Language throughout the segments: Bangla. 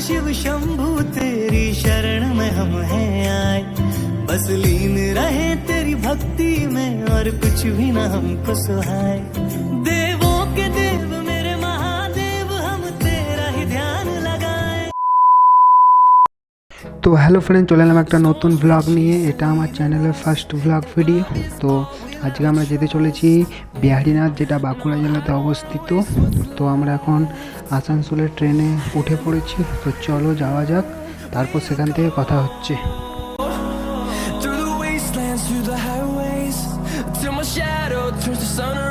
शिव शंभु, तेरी शरण में हम हैं आए। बस लीन रहे तेरी भक्ति में, और कुछ भी ना हमको सुहाए। তো হ্যালো ফ্রেন্ড চলে এলাম একটা নতুন ব্লগ নিয়ে। এটা আমার চ্যানেলের ফার্স্ট ব্লগ ভিডিও তো আজকে আমরা যেতে চলেছি বিহারীনাথ, যেটা বাঁকুড়া জেলাতে অবস্থিত। তো আমরা এখন আসানসোলের ট্রেনে উঠে পড়েছি। তো চলো যাওয়া যাক, তারপর সেখান থেকে কথা হচ্ছে। Till my shadow turns to sun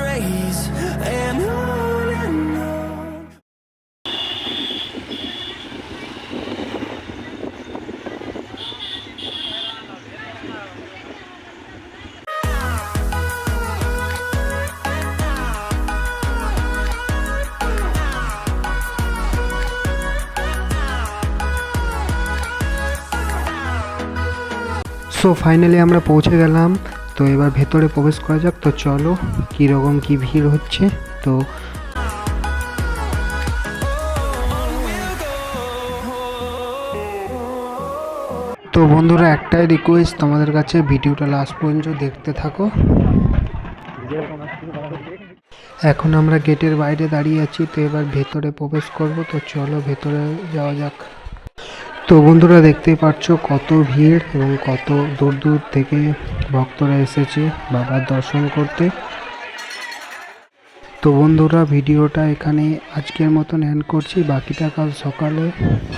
so finally আমরা পৌঁছে গেলাম। তো এবার ভেতরে প্রবেশ করা যাক। তো চলো, কীরকম কী ভিড় হচ্ছে? তো তো বন্ধুরা, একটাই রিকোয়েস্ট তোমাদের কাছে ভিডিওটা লাস্ট পর্যন্ত দেখতে থাকো। এখন আমরা গেটের বাইরে দাঁড়িয়ে আছি, তো এবার ভেতরে প্রবেশ করব। তো চলো, ভেতরে যাওয়া যাক। তো বন্ধুরা দেখতে পাচ্ছ কত ভিড় এবং কত দূর দূর থেকে ভক্তরা এসেছে বাবার দর্শন করতে। তো বন্ধুরা ভিডিওটা এখানে আজকের মতন এন্ড করছি। বাকিটা কাল সকালে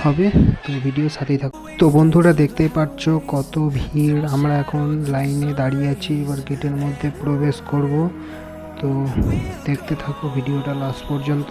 হবে, তো ভিডিও সাথেই থাকো। তো বন্ধুরা দেখতে পাচ্ছ কত ভিড়। আমরা এখন লাইনে দাঁড়িয়ে আছি, এবার গেটের মধ্যে প্রবেশ করব। তো দেখতে থাকো ভিডিওটা লাস্ট পর্যন্ত।